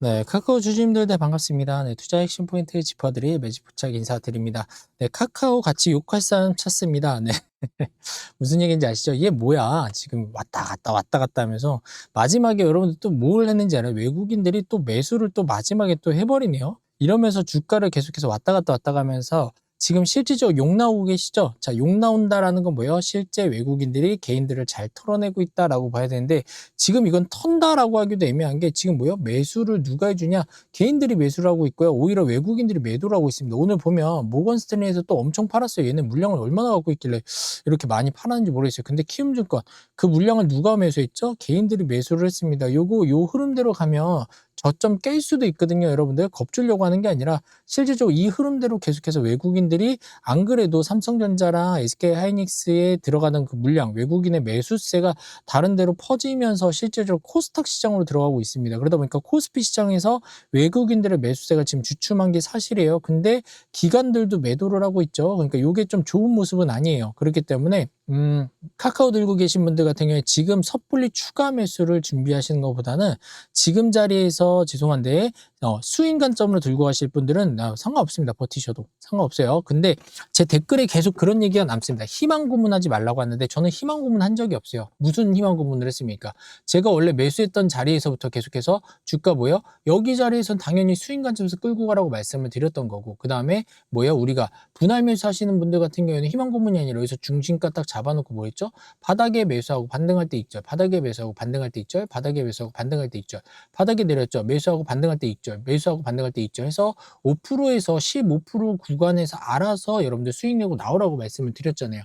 네, 카카오 주주님들 네, 반갑습니다. 네, 투자 핵심 포인트 짚어드릴 매직 부착 인사드립니다. 네, 카카오 같이 욕할 사람 찾습니다. 네. 무슨 얘기인지 아시죠? 이게 뭐야? 지금 왔다 갔다 왔다 갔다 하면서 마지막에 여러분들 또 뭘 했는지 알아요? 외국인들이 또 매수를 또 마지막에 또 해버리네요. 이러면서 주가를 계속해서 왔다 갔다 왔다 가면서 지금 실질적으로 욕 나오고 계시죠? 자, 욕 나온다라는 건 뭐예요? 실제 외국인들이 개인들을 잘 털어내고 있다라고 봐야 되는데 지금 이건 턴다라고 하기도 애매한 게 지금 뭐예요? 매수를 누가 해주냐? 개인들이 매수를 하고 있고요. 오히려 외국인들이 매도를 하고 있습니다. 오늘 보면 모건 스탠리에서 또 엄청 팔았어요. 얘네 물량을 얼마나 갖고 있길래 이렇게 많이 팔았는지 모르겠어요. 근데 키움증권 그 물량을 누가 매수했죠? 개인들이 매수를 했습니다. 요거 요 흐름대로 가면 저점 깰 수도 있거든요, 여러분들. 겁주려고 하는 게 아니라 실질적으로 이 흐름대로 계속해서 외국인들이 안 그래도 삼성전자랑 SK 하이닉스에 들어가는 그 물량, 외국인의 매수세가 다른 데로 퍼지면서 실제적으로 코스닥 시장으로 들어가고 있습니다. 그러다 보니까 코스피 시장에서 외국인들의 매수세가 지금 주춤한 게 사실이에요. 근데 기관들도 매도를 하고 있죠. 그러니까 이게 좀 좋은 모습은 아니에요. 그렇기 때문에 음, 카카오 들고 계신 분들 같은 경우에 지금 섣불리 추가 매수를 준비하시는 것보다는 지금 자리에서 죄송한데 어, 수익 관점으로 들고 가실 분들은 아, 상관없습니다. 버티셔도 상관없어요. 근데 제 댓글에 계속 그런 얘기가 남습니다. 희망 고문하지 말라고 하는데 저는 희망 고문 한 적이 없어요. 무슨 희망 고문을 했습니까? 제가 원래 매수했던 자리에서부터 계속해서 주가 뭐요? 여기 자리에선 당연히 수익 관점에서 끌고 가라고 말씀을 드렸던 거고 그 다음에 뭐예요? 우리가 분할 매수하시는 분들 같은 경우에는 희망 고문이 아니라 여기서 중심가 딱 잡아놓고 뭐 했죠? 바닥에 매수하고 반등할 때 있죠. 바닥에 매수하고 반등할 때 있죠. 바닥에 매수하고 반등할 때 있죠. 바닥에 내렸죠. 매수하고 반등할 때 있죠. 매수하고 반등할 때 있죠. 해서 5%에서 15% 구간에서 알아서 여러분들 수익 내고 나오라고 말씀을 드렸잖아요.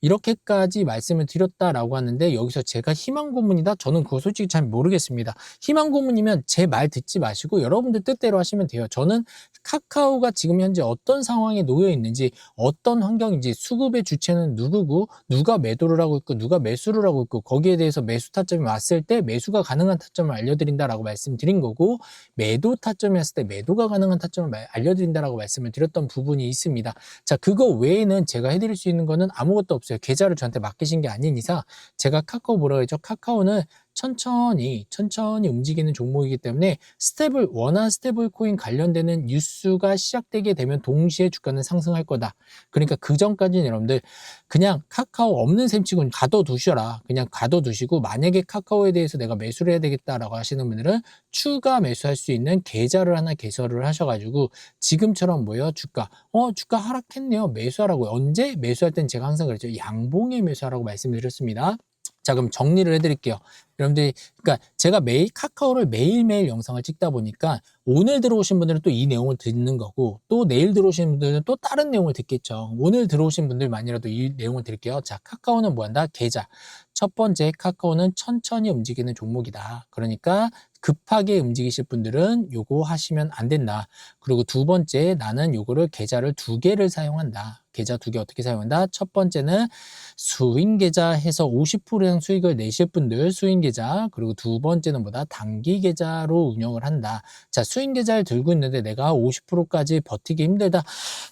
이렇게까지 말씀을 드렸다라고 하는데 여기서 제가 희망 고문이다? 저는 그거 솔직히 잘 모르겠습니다. 희망 고문이면 제 말 듣지 마시고 여러분들 뜻대로 하시면 돼요. 저는 카카오가 지금 현재 어떤 상황에 놓여 있는지 어떤 환경인지 수급의 주체는 누구고 누가 매도를 하고 있고 누가 매수를 하고 있고 거기에 대해서 매수 타점이 왔을 때 매수가 가능한 타점을 알려드린다라고 말씀드린 거고 매도 타점이 왔을 때 매도가 가능한 타점을 알려드린다라고 말씀을 드렸던 부분이 있습니다. 자 그거 외에는 제가 해드릴 수 있는 거는 아무것도 없어요. 계좌를 저한테 맡기신 게 아닌 이상 제가 카카오 뭐라고 했죠? 카카오는 천천히 천천히 움직이는 종목이기 때문에 스테블 원화 스테블 코인 관련되는 뉴스가 시작되게 되면 동시에 주가는 상승할 거다. 그러니까 그 전까지는 여러분들 그냥 카카오 없는 셈치고 가둬두셔라. 그냥 가둬두시고 만약에 카카오에 대해서 내가 매수를 해야 되겠다라고 하시는 분들은 추가 매수할 수 있는 계좌를 하나 개설을 하셔가지고 지금처럼 뭐예요? 주가 어 주가 하락했네요. 매수하라고요. 언제 매수할 땐 제가 항상 그랬죠. 양봉에 매수하라고 말씀드렸습니다. 자 그럼 정리를 해드릴게요. 여러분들이 그러니까 제가 매일 카카오를 매일매일 영상을 찍다 보니까 오늘 들어오신 분들은 또 이 내용을 듣는 거고 또 내일 들어오신 분들은 또 다른 내용을 듣겠죠. 오늘 들어오신 분들만이라도 이 내용을 드릴게요. 자 카카오는 뭐한다? 계좌. 첫 번째 카카오는 천천히 움직이는 종목이다. 그러니까 급하게 움직이실 분들은 요거 하시면 안 된다. 그리고 두 번째 나는 요거를 계좌를 두 개를 사용한다. 계좌 두 개 어떻게 사용한다? 첫 번째는 수인 계좌 해서 50% 이상 수익을 내실 분들 수인 계좌 그리고 두 번째는 뭐다? 단기 계좌로 운영을 한다. 자, 수인 계좌를 들고 있는데 내가 50%까지 버티기 힘들다.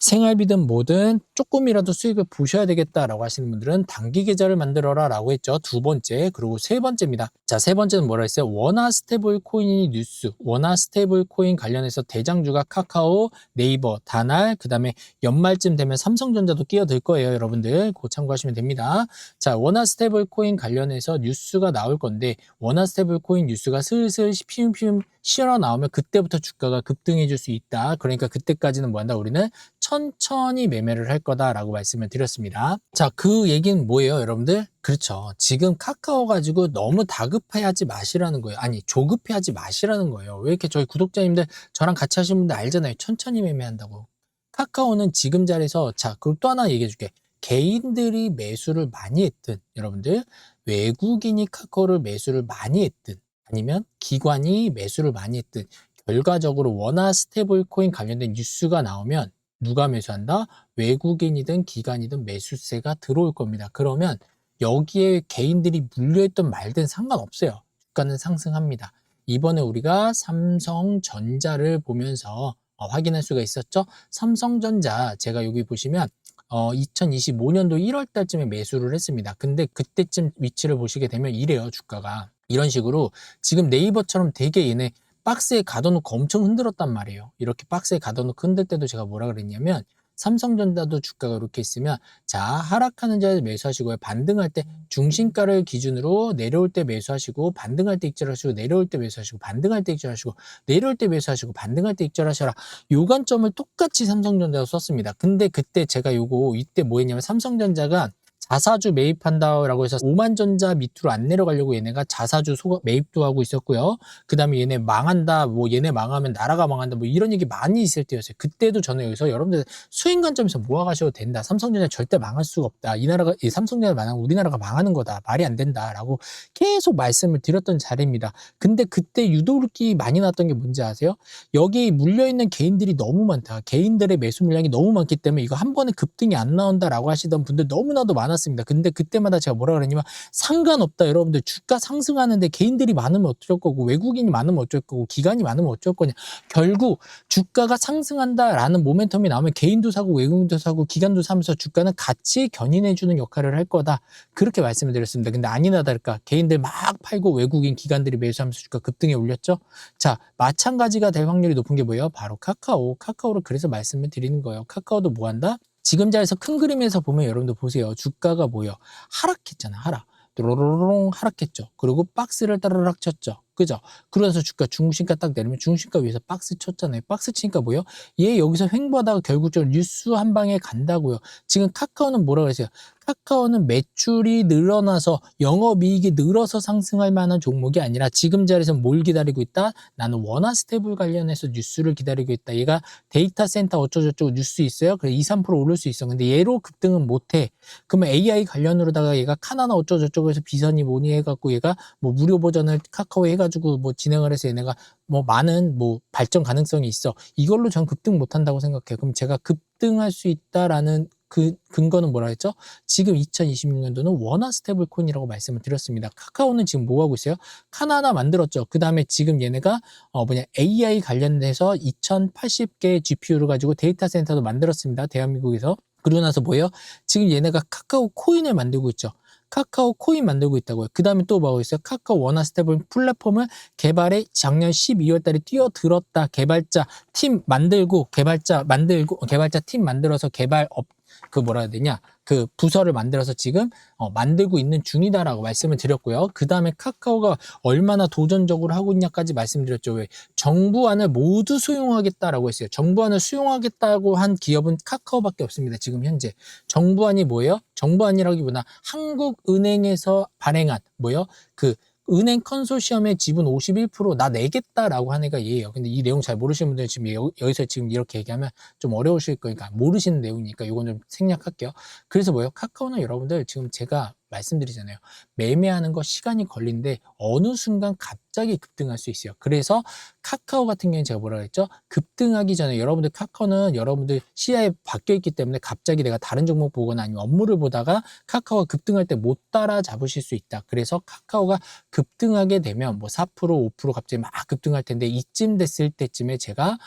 생활비든 뭐든 조금이라도 수익을 보셔야 되겠다라고 하시는 분들은 단기 계좌를 만들어라 라고 했죠. 두 번째. 그리고 세 번째입니다. 자, 세 번째는 뭐라 했어요? 원화 스테이블 코인이 뉴스. 원화 스테이블 코인 관련해서 대장주가 카카오, 네이버, 다날, 그 다음에 연말쯤 되면 삼성 전자도 끼어들 거예요. 여러분들. 그 참고하시면 됩니다. 자, 원화 스테이블 코인 관련해서 뉴스가 나올 건데 원화 스테이블 코인 뉴스가 슬슬 피움피움 쉬어 나오면 그때부터 주가가 급등해 줄 수 있다. 그러니까 그때까지는 뭐 한다? 우리는 천천히 매매를 할 거다라고 말씀을 드렸습니다. 자, 그 얘기는 뭐예요, 여러분들? 그렇죠. 지금 카카오 가지고 너무 다급해 하지 마시라는 거예요. 아니, 조급해 하지 마시라는 거예요. 왜 이렇게 저희 구독자님들 저랑 같이 하시는 분들 알잖아요. 천천히 매매한다고. 카카오는 지금 자리에서 자, 그리고 또 하나 얘기해 줄게. 개인들이 매수를 많이 했든 여러분들 외국인이 카카오를 매수를 많이 했든 아니면 기관이 매수를 많이 했든 결과적으로 원화 스테이블 코인 관련된 뉴스가 나오면 누가 매수한다? 외국인이든 기관이든 매수세가 들어올 겁니다. 그러면 여기에 개인들이 물려있던 말든 상관없어요. 주가는 상승합니다. 이번에 우리가 삼성전자를 보면서 어, 확인할 수가 있었죠. 삼성전자 제가 여기 보시면 어, 2025년도 1월 달쯤에 매수를 했습니다. 근데 그때쯤 위치를 보시게 되면 이래요, 주가가. 이런 식으로 지금 네이버처럼 되게 얘네 박스에 가둬놓고 엄청 흔들었단 말이에요. 이렇게 박스에 가둬놓고 흔들 때도 제가 뭐라 그랬냐면 삼성전자도 주가가 이렇게 있으면 자 하락하는 자리에 매수하시고요. 반등할 때 중심가를 기준으로 내려올 때 매수하시고 반등할 때 익절하시고 내려올 때 매수하시고 반등할 때 익절하시고 내려올 때 매수하시고 반등할 때 익절하셔라. 요 관점을 똑같이 삼성전자로 썼습니다. 근데 그때 제가 요거 이때 뭐 했냐면 삼성전자가 자사주 매입한다라고 해서 오만전자 밑으로 안 내려가려고 얘네가 자사주 소 매입도 하고 있었고요. 그 다음에 얘네 망한다, 뭐 얘네 망하면 나라가 망한다, 뭐 이런 얘기 많이 있을 때였어요. 그때도 저는 여기서 여러분들 수익 관점에서 모아가셔도 된다. 삼성전자 절대 망할 수가 없다. 이 나라가, 이 삼성전자 망하면 우리나라가 망하는 거다. 말이 안 된다라고 계속 말씀을 드렸던 자리입니다. 근데 그때 유도르기 많이 났던 게 뭔지 아세요? 여기 물려있는 개인들이 너무 많다. 개인들의 매수 물량이 너무 많기 때문에 이거 한 번에 급등이 안 나온다라고 하시던 분들 너무나도 많았 습니다. 근데 그때마다 제가 뭐라 그러냐면 상관없다. 여러분들 주가 상승하는데 개인들이 많으면 어쩔 거고 외국인이 많으면 어쩔 거고 기관이 많으면 어쩔 거냐. 결국 주가가 상승한다라는 모멘텀이 나오면 개인도 사고 외국인도 사고 기관도 사면서 주가는 같이 견인해주는 역할을 할 거다. 그렇게 말씀을 드렸습니다. 근데 아니나 다를까 개인들 막 팔고 외국인 기관들이 매수하면서 주가 급등에 올렸죠. 자 마찬가지가 될 확률이 높은 게 뭐예요? 바로 카카오. 카카오를 그래서 말씀을 드리는 거예요. 카카오도 뭐 한다? 지금 자리에서 큰 그림에서 보면 여러분들 보세요. 주가가 뭐예요? 하락했잖아, 하락. 또로로롱 하락했죠. 그리고 박스를 따르락 쳤죠. 그죠? 그러면서 주가 중심가 딱 내리면 중심가 위에서 박스 쳤잖아요. 박스 치니까 뭐예요? 얘 여기서 횡보하다가 결국적으로 뉴스 한 방에 간다고요. 지금 카카오는 뭐라고 했어요? 카카오는 매출이 늘어나서 영업이익이 늘어서 상승할 만한 종목이 아니라 지금 자리에서 뭘 기다리고 있다? 나는 원화 스테이블 관련해서 뉴스를 기다리고 있다. 얘가 데이터 센터 어쩌고저쩌고 뉴스 있어요? 그래 2, 3% 오를 수 있어. 근데 얘로 급등은 못해. 그러면 AI 관련으로다가 얘가 카나나 어쩌고저쩌고 해서 비선이 뭐니 해갖고 얘가 뭐 무료 버전을 카카오에 해가지고 뭐 진행을 해서 얘네가 뭐 많은 뭐 발전 가능성이 있어. 이걸로 전 급등 못한다고 생각해요. 그럼 제가 급등할 수 있다라는 그 근거는 뭐라 했죠? 지금 2026년도는 원화 스테이블 코인이라고 말씀을 드렸습니다. 카카오는 지금 뭐 하고 있어요? 카나나 만들었죠. 그 다음에 지금 얘네가 어 뭐냐 AI 관련돼서 2080개 GPU를 가지고 데이터 센터도 만들었습니다. 대한민국에서. 그러고 나서 뭐예요? 지금 얘네가 카카오 코인을 만들고 있죠. 카카오 코인 만들고 있다고요. 그 다음에 또 뭐가 있어요? 카카오 원화 스테이블 플랫폼을 개발에 작년 12월 달에 뛰어들었다. 개발자 팀 만들고 개발자 만들고 개발자 팀 만들어서 개발 업그 뭐라 해야 되냐 그 부서를 만들어서 지금 어, 만들고 있는 중이다라고 말씀을 드렸고요. 그 다음에 카카오가 얼마나 도전적으로 하고 있냐까지 말씀드렸죠. 왜 정부안을 모두 수용하겠다라고 했어요. 정부안을 수용하겠다고 한 기업은 카카오밖에 없습니다. 지금 현재 정부안이 뭐예요? 정부안이라기보다 한국은행에서 발행한 뭐예요? 그 은행 컨소시엄의 지분 51%나 내겠다라고 한 애가 얘예요. 근데 이 내용 잘 모르시는 분들 지금 여, 여기서 지금 이렇게 얘기하면 좀 어려우실 거니까 모르시는 내용이니까 이건 좀 생략할게요. 그래서 뭐예요? 카카오는 여러분들 지금 제가 말씀드리잖아요. 매매하는 거 시간이 걸린데 어느 순간 갑자기 급등할 수 있어요. 그래서 카카오 같은 경우는 제가 뭐라 그랬죠? 급등하기 전에 여러분들 카카오는 여러분들 시야에 바뀌어 있기 때문에 갑자기 내가 다른 종목 보거나 아니면 업무를 보다가 카카오가 급등할 때 못 따라 잡으실 수 있다. 그래서 카카오가 급등하게 되면 뭐 4% 5% 갑자기 막 급등할 텐데 이쯤 됐을 때쯤에 제가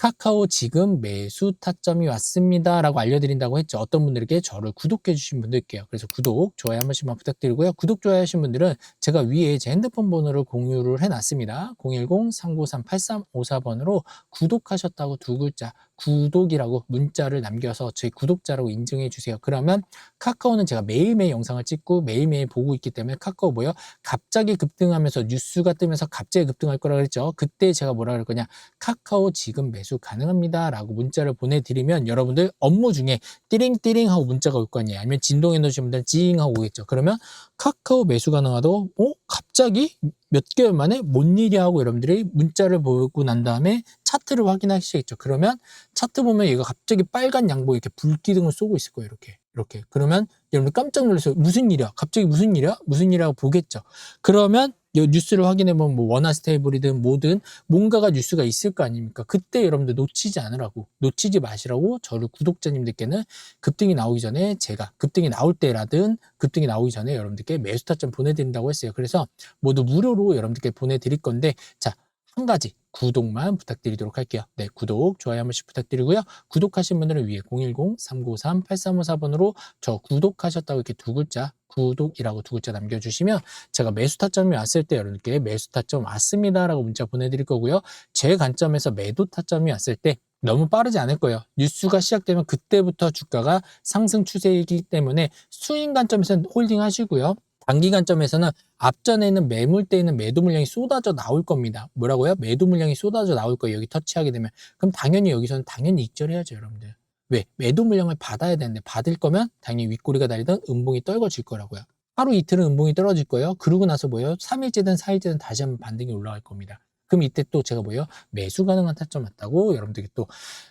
카카오 지금 매수 타점이 왔습니다. 라고 알려드린다고 했죠. 어떤 분들에게 저를 구독해 주신 분들께요. 그래서 구독, 좋아요 한 번씩만 부탁드리고요. 구독, 좋아요 하신 분들은 제가 위에 제 핸드폰 번호를 공유를 해놨습니다. 010-393-8354번으로 구독하셨다고 두 글자, 구독이라고 문자를 남겨서 저희 구독자라고 인증해 주세요. 그러면 카카오는 제가 매일매일 영상을 찍고 매일매일 보고 있기 때문에 카카오 뭐요? 갑자기 급등하면서 뉴스가 뜨면서 갑자기 급등할 거라 그랬죠. 그때 제가 뭐라 그럴 거냐? 카카오 지금 매수 가능합니다. 라고 문자를 보내드리면 여러분들 업무 중에 띠링띠링 하고 문자가 올 거 아니에요. 아니면 진동해 놓으신 분들 찡 하고 오겠죠. 그러면 카카오 매수 가능하다고 어? 갑 자기 몇 개월 만에 뭔 일이야 하고 여러분들이 문자를 보고 난 다음에 차트를 확인하시겠죠. 그러면 차트 보면 얘가 갑자기 빨간 양복 이렇게 불기둥을 쏘고 있을 거예요. 이렇게. 이렇게. 그러면 여러분들 깜짝 놀라서 무슨 일이야? 갑자기 무슨 일이야? 무슨 일이라고 보겠죠. 그러면 이 뉴스를 확인해보면 뭐 원화 스테이블이든 뭐든 뭔가가 뉴스가 있을 거 아닙니까? 그때 여러분들 놓치지 않으라고 놓치지 마시라고 저를 구독자님들께는 급등이 나오기 전에 제가 급등이 나올 때라든 급등이 나오기 전에 여러분들께 매수 타점 보내드린다고 했어요. 그래서 모두 무료로 여러분들께 보내드릴 건데 자 한 가지 구독만 부탁드리도록 할게요. 네, 구독, 좋아요 한 번씩 부탁드리고요. 구독하신 분들은 위에 010-393-8354번으로 저 구독하셨다고 이렇게 두 글자 구독이라고 두 글자 남겨주시면 제가 매수 타점이 왔을 때 여러분께 매수 타점 왔습니다라고 문자 보내드릴 거고요. 제 관점에서 매도 타점이 왔을 때 너무 빠르지 않을 거예요. 뉴스가 시작되면 그때부터 주가가 상승 추세이기 때문에 수익 관점에서는 홀딩 하시고요. 단기 관점에서는 앞전에 있는 매물대 있는 매도 물량이 쏟아져 나올 겁니다. 뭐라고요? 매도 물량이 쏟아져 나올 거예요. 여기 터치하게 되면. 그럼 당연히 여기서는 당연히 익절해야죠, 여러분들. 왜? 매도 물량을 받아야 되는데 받을 거면 당연히 윗꼬리가 달리던 음봉이 떨궈질 거라고요. 하루 이틀은 음봉이 떨어질 거예요. 그러고 나서 뭐예요? 3일째든 4일째든 다시 한번 반등이 올라갈 겁니다. 그럼 이때 또 제가 뭐예요? 매수 가능한 타점 맞다고 여러분들께 또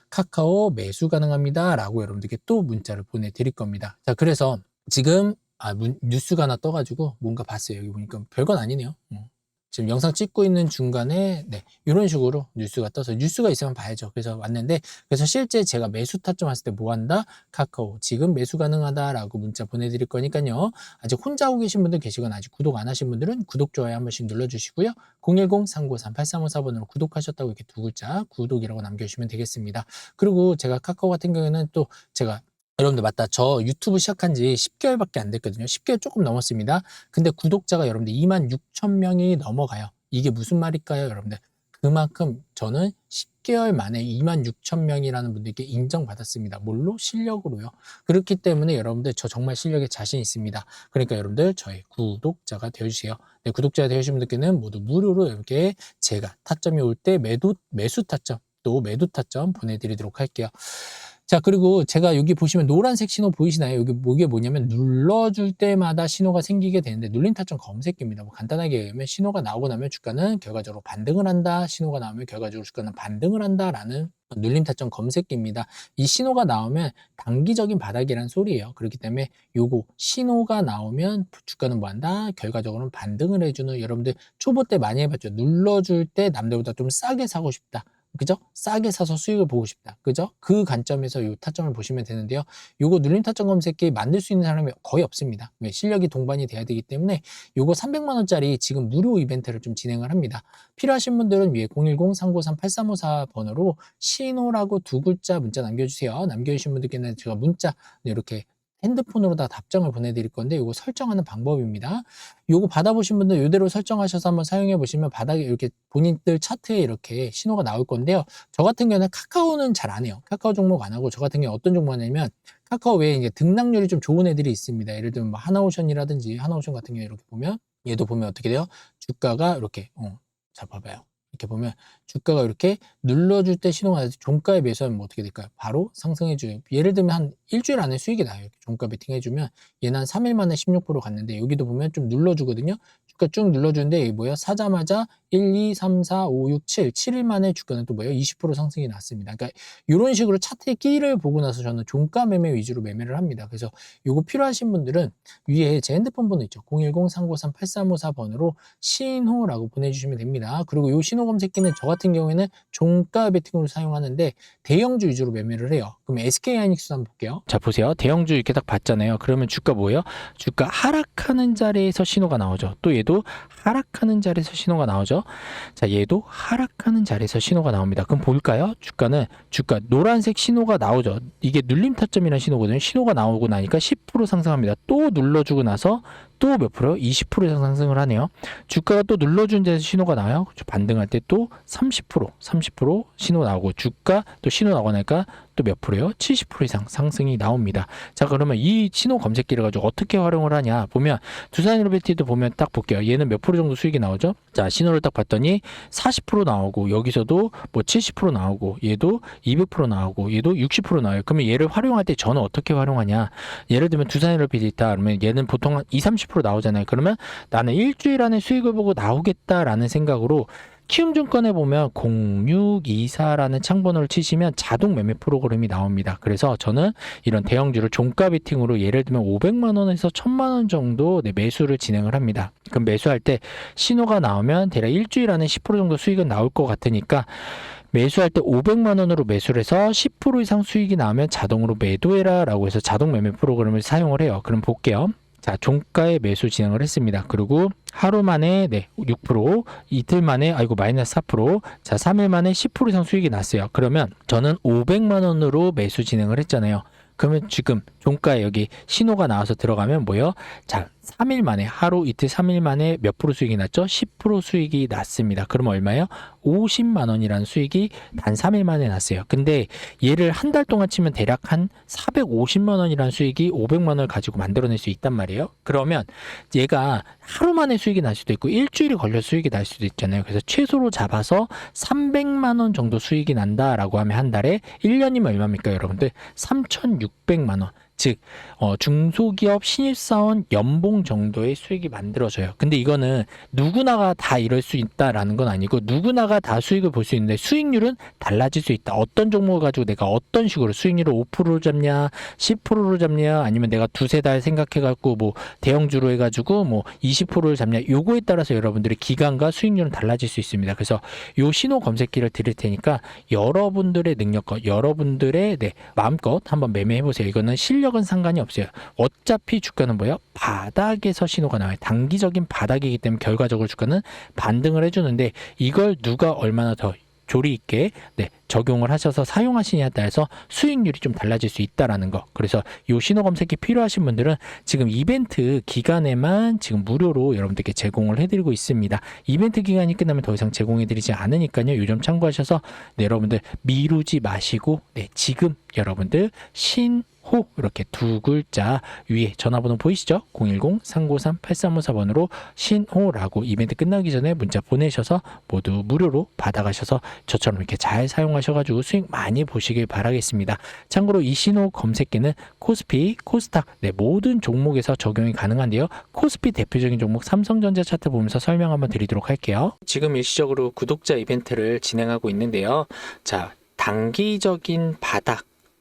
카카오 매수 가능합니다. 라고 여러분들께 또 문자를 보내드릴 겁니다. 자, 그래서 지금 아, 문- 뉴스가 하나 떠가지고 뭔가 봤어요. 여기 보니까 별건 아니네요. 어. 지금 영상 찍고 있는 중간에 네, 이런 식으로 뉴스가 떠서 뉴스가 있으면 봐야죠. 그래서 왔는데 그래서 실제 제가 매수 타점 왔을 때 뭐 한다? 카카오 지금 매수 가능하다라고 문자 보내드릴 거니까요. 아직 혼자 하고 계신 분들 계시거나 아직 구독 안 하신 분들은 구독 좋아요 한 번씩 눌러주시고요. 010-393-8354번으로 구독하셨다고 이렇게 두 글자 구독이라고 남겨주시면 되겠습니다. 그리고 제가 카카오 같은 경우에는 또 제가 여러분들 맞다. 저 유튜브 시작한 지 10개월밖에 안 됐거든요. 10개월 조금 넘었습니다. 근데 구독자가 여러분들 2만 6천 명이 넘어가요. 이게 무슨 말일까요, 여러분들? 그만큼 저는 10개월 만에 2만 6천 명이라는 분들께 인정받았습니다. 뭘로? 실력으로요. 그렇기 때문에 여러분들 저 정말 실력에 자신 있습니다. 그러니까 여러분들 저의 구독자가 되어주세요. 네, 구독자가 되어주신 분들께는 모두 무료로 이렇게 제가 타점이 올 때 매도, 매수 타점, 또 매도 타점 보내드리도록 할게요. 자, 그리고 제가 여기 보시면 노란색 신호 보이시나요? 여기 이게 뭐냐면 눌러줄 때마다 신호가 생기게 되는데 눌린 타점 검색기입니다. 뭐 간단하게 얘기하면 신호가 나오고 나면 주가는 결과적으로 반등을 한다. 신호가 나오면 결과적으로 주가는 반등을 한다라는 눌림 타점 검색기입니다. 이 신호가 나오면 단기적인 바닥이란 소리예요. 그렇기 때문에 요거 신호가 나오면 주가는 뭐 한다? 결과적으로는 반등을 해주는 여러분들 초보 때 많이 해봤죠. 눌러줄 때 남들보다 좀 싸게 사고 싶다. 그죠? 싸게 사서 수익을 보고 싶다. 그죠? 그 관점에서 이 타점을 보시면 되는데요. 요거 눌림 타점 검색기 만들 수 있는 사람이 거의 없습니다. 왜? 실력이 동반이 돼야 되기 때문에 요거 300만 원짜리 지금 무료 이벤트를 좀 진행을 합니다. 필요하신 분들은 위에 010-393-8354번으로 신호라고 두 글자 문자 남겨주세요. 남겨주신 분들께는 제가 문자 이렇게 핸드폰으로 다 답장을 보내드릴 건데 이거 설정하는 방법입니다. 요거 받아보신 분들 이대로 설정하셔서 한번 사용해 보시면 바닥에 이렇게 본인들 차트에 이렇게 신호가 나올 건데요. 저 같은 경우는 카카오는 잘 안 해요. 카카오 종목 안 하고 저 같은 경우 어떤 종목 하냐면 카카오 외에 이제 등락률이 좀 좋은 애들이 있습니다. 예를 들면 뭐 하나오션이라든지 하나오션 같은 경우 이렇게 보면 얘도 보면 어떻게 돼요? 주가가 이렇게 어, 자 봐봐요. 이렇게 보면 주가가 이렇게 눌러줄 때 신호가 나서 종가에 매수하면 뭐 어떻게 될까요? 바로 상승해줘요. 예를 들면 한 일주일 안에 수익이 나요. 이렇게 종가 베팅 해주면 얘는 한 3일 만에 16% 갔는데 여기도 보면 좀 눌러주거든요. 주가 쭉 눌러주는데 이게 뭐야? 사자마자 1, 2, 3, 4, 5, 6, 7, 7일 만에 주가는 또 뭐예요? 20% 상승이 났습니다. 그러니까 이런 식으로 차트의 끼를 보고 나서 저는 종가 매매 위주로 매매를 합니다. 그래서 요거 필요하신 분들은 위에 제 핸드폰 번호 있죠. 010-393-8354번으로 신호라고 보내주시면 됩니다. 그리고 요 신호 검색기는 저 같은 경우에는 종가 베팅으로 사용하는데 대형주 위주로 매매를 해요. 그럼 SK 하이닉스 한번 볼게요. 자 보세요. 대형주 이렇게 딱 봤잖아요. 그러면 주가 뭐예요? 주가 하락하는 자리에서 신호가 나오죠. 또 얘도 하락하는 자리에서 신호가 나오죠. 자 얘도 하락하는 자리에서 신호가 나옵니다. 그럼 볼까요? 주가는 주가 노란색 신호가 나오죠. 이게 눌림 타점이라는 신호거든요. 신호가 나오고 나니까 10% 상승합니다. 또 눌러주고 나서 또 몇 프로? 20% 이상 상승을 하네요. 주가가 또 눌러준 데서 신호가 나와요. 그렇죠? 반등할 때 또 30%, 30% 신호 나오고 주가 또 신호 나오고 나니까 또 몇 프로요? 70% 이상 상승이 나옵니다. 자 그러면 이 신호 검색기를 가지고 어떻게 활용을 하냐 보면 두산일로베티도 보면 딱 볼게요. 얘는 몇 프로 정도 수익이 나오죠? 자 신호를 딱 봤더니 40% 나오고 여기서도 뭐 70% 나오고 얘도 200% 나오고 얘도 60% 나와요. 그러면 얘를 활용할 때 저는 어떻게 활용하냐? 예를 들면 두산일로베티 있다 그러면 얘는 보통 한 2, 30% 나오잖아요. 그러면 나는 일주일 안에 수익을 보고 나오겠다라는 생각으로 키움증권에 보면 0624라는 창번호를 치시면 자동 매매 프로그램이 나옵니다. 그래서 저는 이런 대형주를 종가 베팅으로 예를 들면 500만 원에서 1000만 원 정도 네, 매수를 진행을 합니다. 그럼 매수할 때 신호가 나오면 대략 일주일 안에 10% 정도 수익은 나올 것 같으니까 매수할 때 500만 원으로 매수를 해서 10% 이상 수익이 나오면 자동으로 매도해라 라고 해서 자동 매매 프로그램을 사용을 해요. 그럼 볼게요. 자, 종가에 매수 진행을 했습니다. 그리고 하루 만에 네, 6%, 이틀 만에 아이고 마이너스 4%, 자, 3일 만에 10% 이상 수익이 났어요. 그러면 저는 500만 원으로 매수 진행을 했잖아요. 그러면 지금 종가에 여기 신호가 나와서 들어가면 뭐요? 자, 3일 만에 하루 이틀 3일 만에 몇 프로 수익이 났죠? 10% 수익이 났습니다. 그러면 얼마예요? 50만 원이라는 수익이 단 3일 만에 났어요. 근데 얘를 한 달 동안 치면 대략 한 450만 원이라는 수익이 500만 원을 가지고 만들어낼 수 있단 말이에요. 그러면 얘가 하루 만에 수익이 날 수도 있고 일주일이 걸려 수익이 날 수도 있잖아요. 그래서 최소로 잡아서 300만 원 정도 수익이 난다라고 하면 한 달에 1년이면 얼마입니까, 여러분들? 3,600만 원. 즉, 어, 중소기업 신입사원 연봉 정도의 수익이 만들어져요. 근데 이거는 누구나가 다 이럴 수 있다라는 건 아니고 누구나가 다 수익을 볼 수 있는데 수익률은 달라질 수 있다. 어떤 종목을 가지고 내가 어떤 식으로 수익률을 5%로 잡냐, 10%로 잡냐, 아니면 내가 두세 달 생각해갖고 뭐 대형주로 해가지고 뭐 20%를 잡냐, 요거에 따라서 여러분들의 기간과 수익률은 달라질 수 있습니다. 그래서 요 신호 검색기를 드릴 테니까 여러분들의 능력과 여러분들의 네, 마음껏 한번 매매해 보세요. 이거는 실력 은 상관이 없어요. 어차피 주가는 뭐예요? 바닥에서 신호가 나와요. 단기적인 바닥이기 때문에 결과적으로 주가는 반등을 해주는데 이걸 누가 얼마나 더 조리 있게 네, 적용을 하셔서 사용하시냐에 따라서 수익률이 좀 달라질 수 있다라는 거. 그래서 요 신호 검색기 필요하신 분들은 지금 이벤트 기간에만 지금 무료로 여러분들께 제공을 해드리고 있습니다. 이벤트 기간이 끝나면 더 이상 제공해드리지 않으니까요. 요점 참고하셔서 네, 여러분들 미루지 마시고 네, 지금 여러분들 신 호 이렇게 두 글자 위에 전화번호 보이시죠? 010-393-8354번으로 신호라고 이벤트 끝나기 전에 문자 보내셔서 모두 무료로 받아가셔서 저처럼 이렇게 잘 사용하셔가지고 수익 많이 보시길 바라겠습니다. 참고로 이 신호 검색기는 코스피, 코스닥 네, 모든 종목에서 적용이 가능한데요. 코스피 대표적인 종목 삼성전자 차트 보면서 설명 한번 드리도록 할게요. 지금 일시적으로 구독자 이벤트를 진행하고 있는데요. 자, 단기적인 바닥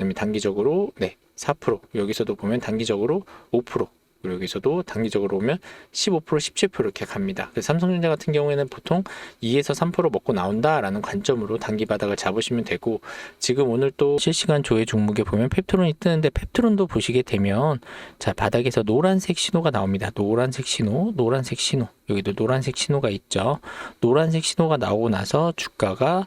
그다음에 단기적으로 네, 4% 여기서도 보면 단기적으로 5% 그리고 여기서도 단기적으로 보면 15% 17% 이렇게 갑니다. 삼성전자 같은 경우에는 보통 2에서 3% 먹고 나온다라는 관점으로 단기 바닥을 잡으시면 되고 지금 오늘 또 실시간 조회 종목에 보면 펩트론이 뜨는데 펩트론도 보시게 되면 자 바닥에서 노란색 신호가 나옵니다. 노란색 신호, 노란색 신호 여기도 노란색 신호가 있죠. 노란색 신호가 나오고 나서 주가가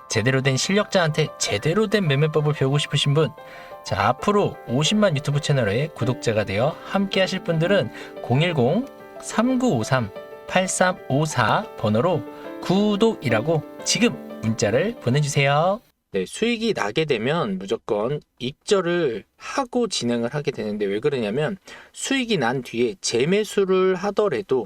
제대로 된 실력자한테 제대로 된 매매법을 배우고 싶으신 분, 자, 앞으로 50만 유튜브 채널의 구독자가 되어 함께 하실 분들은 010-3953-8354 번호로 구독이라고 지금 문자를 보내주세요. 네, 수익이 나게 되면 무조건 입절을 하고 진행을 하게 되는데 왜 그러냐면 수익이 난 뒤에 재매수를 하더라도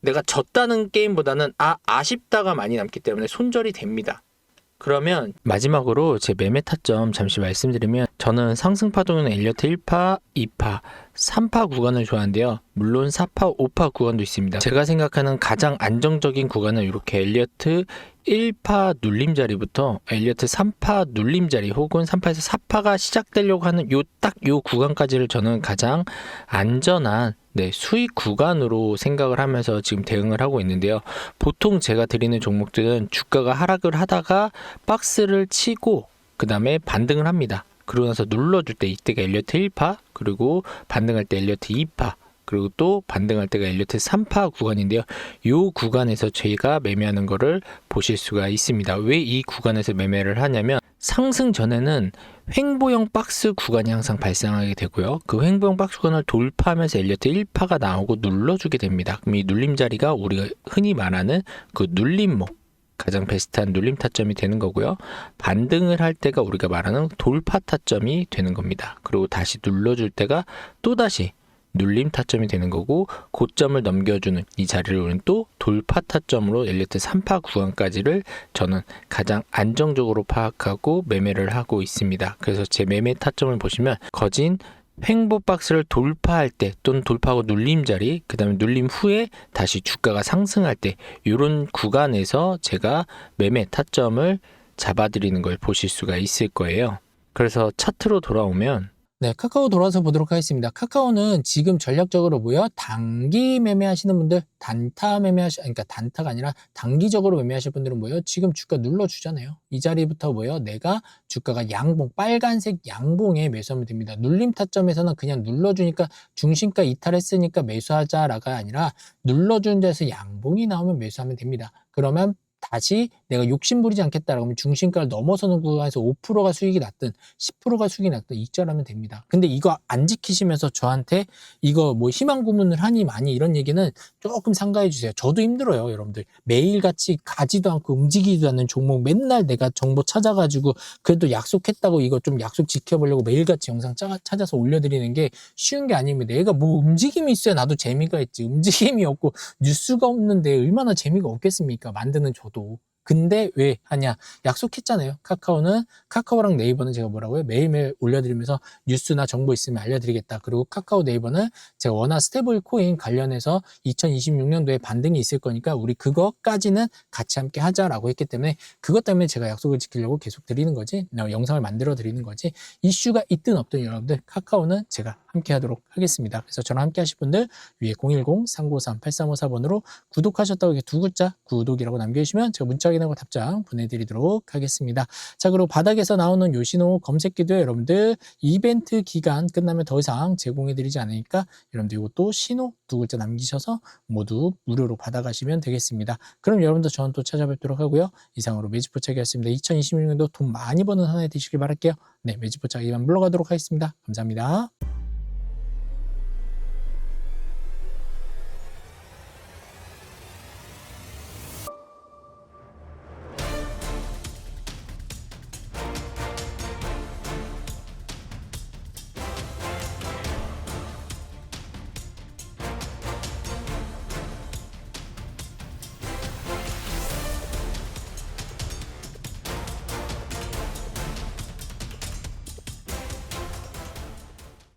내가 졌다는 게임보다는 아 아쉽다가 많이 남기 때문에 손절이 됩니다. 그러면 마지막으로 제 매매 타점 잠시 말씀드리면 저는 상승 파동은 엘리어트 1파, 2파, 3파 구간을 좋아하는데요. 물론 4파, 5파 구간도 있습니다. 제가 생각하는 가장 안정적인 구간은 이렇게 엘리어트 1파 눌림자리부터 엘리어트 3파 눌림자리 혹은 3파에서 4파가 시작되려고 하는 요 딱요 구간까지를 저는 가장 안전한 네, 수익 구간으로 생각을 하면서 지금 대응을 하고 있는데요. 보통 제가 드리는 종목들은 주가가 하락을 하다가 박스를 치고 그 다음에 반등을 합니다. 그러고 나서 눌러줄 때 이때가 엘리어트 1파 그리고 반등할 때 엘리어트 2파 그리고 또 반등할 때가 엘리어트 3파 구간인데요. 이 구간에서 저희가 매매하는 거를 보실 수가 있습니다. 왜 이 구간에서 매매를 하냐면 상승 전에는 횡보형 박스 구간이 항상 발생하게 되고요. 그 횡보형 박스 구간을 돌파하면서 엘리어트 1파가 나오고 눌러주게 됩니다. 그럼 이 눌림 자리가 우리가 흔히 말하는 그 눌림목 가장 베스트한 눌림 타점이 되는 거고요. 반등을 할 때가 우리가 말하는 돌파 타점이 되는 겁니다. 그리고 다시 눌러줄 때가 또다시 눌림 타점이 되는 거고 고점을 넘겨주는 이 자리를 우리는 또 돌파 타점으로 엘리트 3파 구간까지를 저는 가장 안정적으로 파악하고 매매를 하고 있습니다. 그래서 제 매매 타점을 보시면 거진 횡보 박스를 돌파할 때 또는 돌파하고 눌림 자리 그 다음에 눌림 후에 다시 주가가 상승할 때 이런 구간에서 제가 매매 타점을 잡아드리는 걸 보실 수가 있을 거예요. 그래서 차트로 돌아오면 네, 카카오 돌아서 보도록 하겠습니다. 카카오는 지금 전략적으로 뭐요? 단기 매매하시는 분들, 단타 매매하시, 그러니까 단타가 아니라 단기적으로 매매하실 분들은 뭐요? 지금 주가 눌러주잖아요. 이 자리부터 뭐요? 내가 주가가 양봉, 빨간색 양봉에 매수하면 됩니다. 눌림 타점에서는 그냥 눌러주니까 중심가 이탈했으니까 매수하자라가 아니라 눌러준 데서 양봉이 나오면 매수하면 됩니다. 그러면 다시 내가 욕심 부리지 않겠다라고 하면 중심가를 넘어서는 구간에서 5%가 수익이 났든 10%가 수익이 났든 익절하면 됩니다. 근데 이거 안 지키시면서 저한테 이거 뭐 희망 고문을 하니 많이 이런 얘기는 조금 삼가해 주세요. 저도 힘들어요, 여러분들. 매일같이 가지도 않고 움직이지도 않는 종목 맨날 내가 정보 찾아가지고 그래도 약속했다고 이거 좀 약속 지켜보려고 매일같이 영상 짜- 찾아서 올려드리는 게 쉬운 게 아닙니다. 내가 뭐 움직임이 있어야 나도 재미가 있지. 움직임이 없고 뉴스가 없는데 얼마나 재미가 없겠습니까? 만드는 저도. 근데 왜 하냐? 약속했잖아요. 카카오는 카카오랑 네이버는 제가 뭐라고요? 매일매일 올려드리면서 뉴스나 정보 있으면 알려드리겠다. 그리고 카카오 네이버는 제가 워낙 스테이블 코인 관련해서 2026년도에 반등이 있을 거니까 우리 그거까지는 같이 함께 하자라고 했기 때문에 그것 때문에 제가 약속을 지키려고 계속 드리는 거지. 나 영상을 만들어 드리는 거지. 이슈가 있든 없든 여러분들 카카오는 제가 함께 하도록 하겠습니다. 그래서 저랑 함께 하실 분들 위에 010-393-8354번으로 구독하셨다고 이렇게 두 글자 구독이라고 남겨주시면 제가 문자 확인하고 답장 보내드리도록 하겠습니다. 자 그리고 바닥에서 나오는 요신호 검색기도 여러분들 이벤트 기간 끝나면 더 이상 제공해드리지 않으니까 여러분들 이것도 신호 두 글자 남기셔서 모두 무료로 받아가시면 되겠습니다. 그럼 여러분들 저는 또 찾아뵙도록 하고요. 이상으로 매직포착이었습니다. 2026년도 돈 많이 버는 한 해 되시길 바랄게요. 네, 매직포착 이만 물러가도록 하겠습니다. 감사합니다.